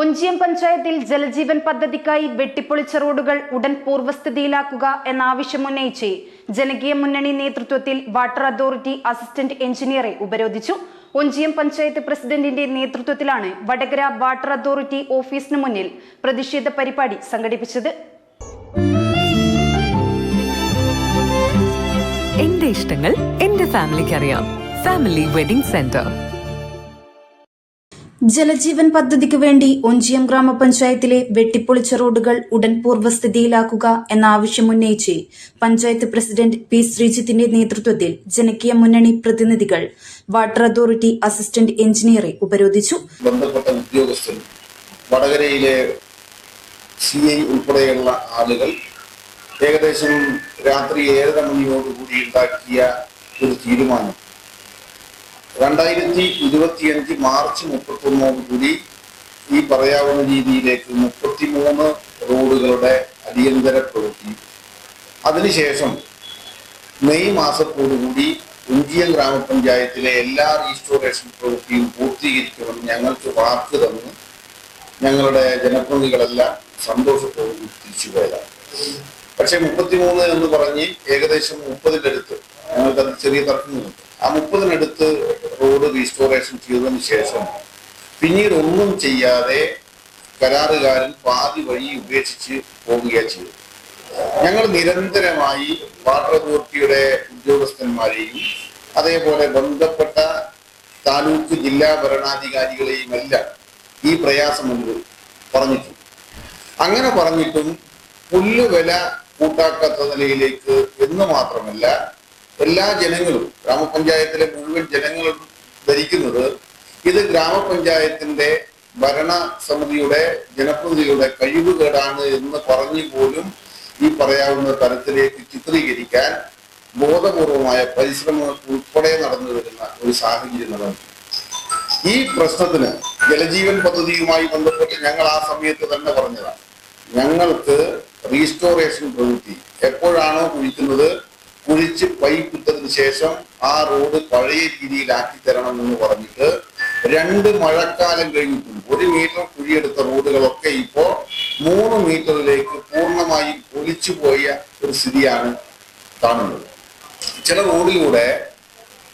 ഒഞ്ചിയം പഞ്ചായത്തിൽ ജലജീവൻ പദ്ധതിക്കായി വെട്ടിപ്പൊളിച്ച റോഡുകൾ ഉടൻ പൂർവസ്ഥിതിയിലാക്കുക എന്ന ആവശ്യമുന്നയിച്ച് ജനകീയ മുന്നണി നേതൃത്വത്തിൽ വാട്ടർ അതോറിറ്റി അസിസ്റ്റന്റ് എഞ്ചിനീയറെ ഉപരോധിച്ചു. ഒഞ്ചിയം പഞ്ചായത്ത് പ്രസിഡന്റിന്റെ നേതൃത്വത്തിലാണ് വടകര വാട്ടർ അതോറിറ്റി ഓഫീസിന് മുന്നിൽ പ്രതിഷേധ പരിപാടി സംഘടിപ്പിച്ചത്. എന്റെ ഇഷ്ടങ്ങൾ എന്റെ ഫാമിലിക്ക് അറിയാം ഫാമിലി വെഡിംഗ് സെന്റർ. ജലജീവൻ പദ്ധതിക്ക് വേണ്ടി ഒഞ്ചിയം ഗ്രാമപഞ്ചായത്തിലെ വെട്ടിപ്പൊളിച്ച റോഡുകൾ ഉടൻ പൂർവസ്ഥിതിയിലാക്കുക എന്ന ആവശ്യം ഉന്നയിച്ച് പഞ്ചായത്ത് പ്രസിഡന്റ് പി ശ്രീജിത്തിന്റെ നേതൃത്വത്തിൽ ജനകീയ മുന്നണി പ്രതിനിധികൾ വാട്ടർ അതോറിറ്റി അസിസ്റ്റന്റ് എഞ്ചിനീയറെ ഉപരോധിച്ചു. ബന്ധപ്പെട്ട ഉദ്യോഗസ്ഥർ വടകരയിലെ സി ഐ ഉൾപ്പെടെയുള്ള ആളുകൾ ഏകദേശം രാത്രി ഏഴര മണിയോടുകൂടി ഉണ്ടാക്കിയ ഒരു തീരുമാനം. രണ്ടായിരത്തി ഇരുപത്തിയഞ്ച് മാർച്ച് മുപ്പത്തൊന്നോടുകൂടി ഈ പറയാവുന്ന രീതിയിലേക്ക് മുപ്പത്തിമൂന്ന് റോഡുകളുടെ അടിയന്തര പ്രവൃത്തി അതിനുശേഷം മെയ് മാസത്തോടുകൂടി ഉഞ്ചിയം ഗ്രാമപഞ്ചായത്തിലെ എല്ലാ റീസ്റ്റോറേഷൻ പ്രവൃത്തിയും പൂർത്തീകരിക്കുമെന്ന് ഞങ്ങൾക്ക് വാക്ക് തന്ന്. ഞങ്ങളുടെ ജനപ്രതിനിധികളെല്ലാം സന്തോഷത്തോടുകൂടി തിരിച്ചുപോയതാണ് പക്ഷെ മുപ്പത്തിമൂന്ന് എന്ന് പറഞ്ഞ് ഏകദേശം മുപ്പതിനടുത്ത് ഞങ്ങൾക്കത് ചെറിയ തർക്കങ്ങളുണ്ട് ആ മുപ്പതിനടുത്ത് റോഡ് റീസ്റ്റോറേഷൻ ചെയ്തതിന് ശേഷം പിന്നീട് ഒന്നും ചെയ്യാതെ കരാറുകാരൻ പാതി വഴി ഉപേക്ഷിച്ച് പോവുകയാണ് ചെയ്തത്. ഞങ്ങൾ നിരന്തരമായി വാട്ടർ അതോറിറ്റിയുടെ ഉദ്യോഗസ്ഥന്മാരെയും അതേപോലെ ബന്ധപ്പെട്ട താലൂക്ക് ജില്ലാ ഭരണാധികാരികളെയും എല്ലാം ഈ പ്രയാസം മുന്നിൽ പറഞ്ഞിട്ടുണ്ട്. അങ്ങനെ പറഞ്ഞിട്ടും പുല്ലുവില കൂട്ടാക്കാത്ത നിലയിലേക്ക് എന്ന് മാത്രമല്ല എല്ലാ ജനങ്ങളും ഗ്രാമപഞ്ചായത്തിലെ മുഴുവൻ ജനങ്ങളും ധരിക്കുന്നത് ഇത് ഗ്രാമപഞ്ചായത്തിന്റെ ഭരണ ഭരണസമിതിയുടെ ജനപ്രതിനിധിയുടെ കഴിവുകേടാണ് എന്ന് പറഞ്ഞു പോലും ഈ പറയാവുന്ന തരത്തിലേക്ക് ചിത്രീകരിക്കാൻ ബോധപൂർവമായ പരിശ്രമങ്ങൾ ഉൾപ്പെടെ നടന്നു വരുന്ന ഒരു സാഹചര്യം നടന്നു. ഈ പ്രശ്നത്തിന് ജലജീവൻ പദ്ധതിയുമായി ബന്ധപ്പെട്ട് ഞങ്ങൾ ആ സമയത്ത് തന്നെ പറഞ്ഞതാണ്. ഞങ്ങൾക്ക് റീസ്റ്റോറേഷൻ പ്രവൃത്തി എപ്പോഴാണോ കുഴിക്കുന്നത് കുഴിച്ച് പൈപ്പ് ശേഷം ആ റോഡ് പഴയ രീതിയിലാക്കി തരണം എന്ന് പറഞ്ഞിട്ട് രണ്ട് മഴക്കാലം കഴിഞ്ഞിട്ടും ഒരു മീറ്റർ കുഴിയെടുത്ത റോഡുകളൊക്കെ ഇപ്പോ മൂന്ന് മീറ്ററിലേക്ക് പൂർണമായും ഒലിച്ചു പോയ ഒരു സ്ഥിതിയാണ് കാണുന്നത്. ചില റോഡിലൂടെ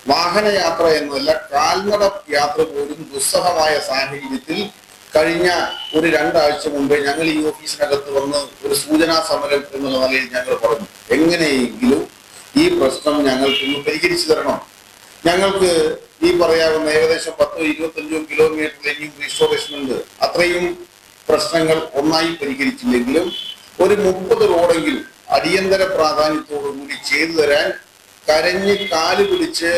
വാഹനയാത്ര എന്നല്ല കാൽനട യാത്ര പോലും ദുസ്സഹമായ സാഹചര്യത്തിൽ കഴിഞ്ഞ ഒരു രണ്ടാഴ്ച മുമ്പേ ഞങ്ങൾ ഈ ഓഫീസിനകത്ത് വന്ന് ഒരു സൂചനാ സമരം എന്നുള്ള നിലയിൽ ഞങ്ങൾ പറഞ്ഞു. എങ്ങനെയെങ്കിലും ഈ പ്രശ്നം ഞങ്ങൾക്ക് ഇന്ന് പരിഹരിച്ചു തരണം. ഞങ്ങൾക്ക് ഈ പറയാവുന്ന ഏകദേശം പത്തോ ഇരുപത്തഞ്ചോ കിലോമീറ്റർ ഇനിയും റീസ്റ്റോറേഷൻ ഉണ്ട്. അത്രയും പ്രശ്നങ്ങൾ ഒന്നായി പരിഹരിച്ചില്ലെങ്കിലും ഒരു മുപ്പത് റോഡെങ്കിലും അടിയന്തര പ്രാധാന്യത്തോടു കൂടി ചെയ്തു തരാൻ കരഞ്ഞ് കാൽ പിടിച്ച്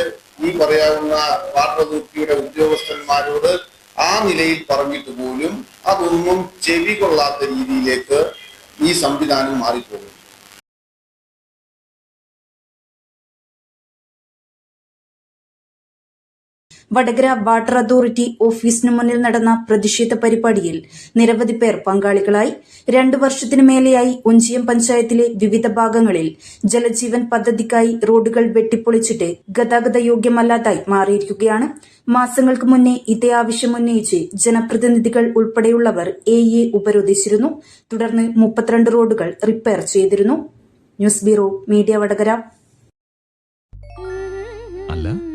ഈ പറയാവുന്ന വാട്ടർ അതോറിറ്റിയുടെ ഉദ്യോഗസ്ഥന്മാരോട് ആ നിലയിൽ പറഞ്ഞിട്ട് പോലും അതൊന്നും ചെവി കൊള്ളാത്ത രീതിയിലേക്ക് ഈ സംവിധാനം മാറിപ്പോകും. വടകര വാട്ടർ അതോറിറ്റി ഓഫീസിന് മുന്നിൽ നടന്ന പ്രതിഷേധ പരിപാടിയിൽ നിരവധി പേർ പങ്കാളികളായി. രണ്ടു വർഷത്തിനു മേലെയായി ഉഞ്ചിയം പഞ്ചായത്തിലെ വിവിധ ഭാഗങ്ങളിൽ ജലജീവൻ പദ്ധതിക്കായി റോഡുകൾ വെട്ടിപ്പൊളിച്ചിട്ട് ഗതാഗത യോഗ്യമല്ലാതായി മാറിയിരിക്കുകയാണ്. മാസങ്ങൾക്ക് മുന്നേ ഇതേ ആവശ്യം ഉന്നയിച്ച് ജനപ്രതിനിധികൾ ഉൾപ്പെടെയുള്ളവർ എ ഇ ഉപരോധിച്ചിരുന്നു. തുടർന്ന് മുപ്പത്തിരണ്ട് റോഡുകൾ റിപ്പയർ ചെയ്തിരുന്നു. News bureau media Vadakara.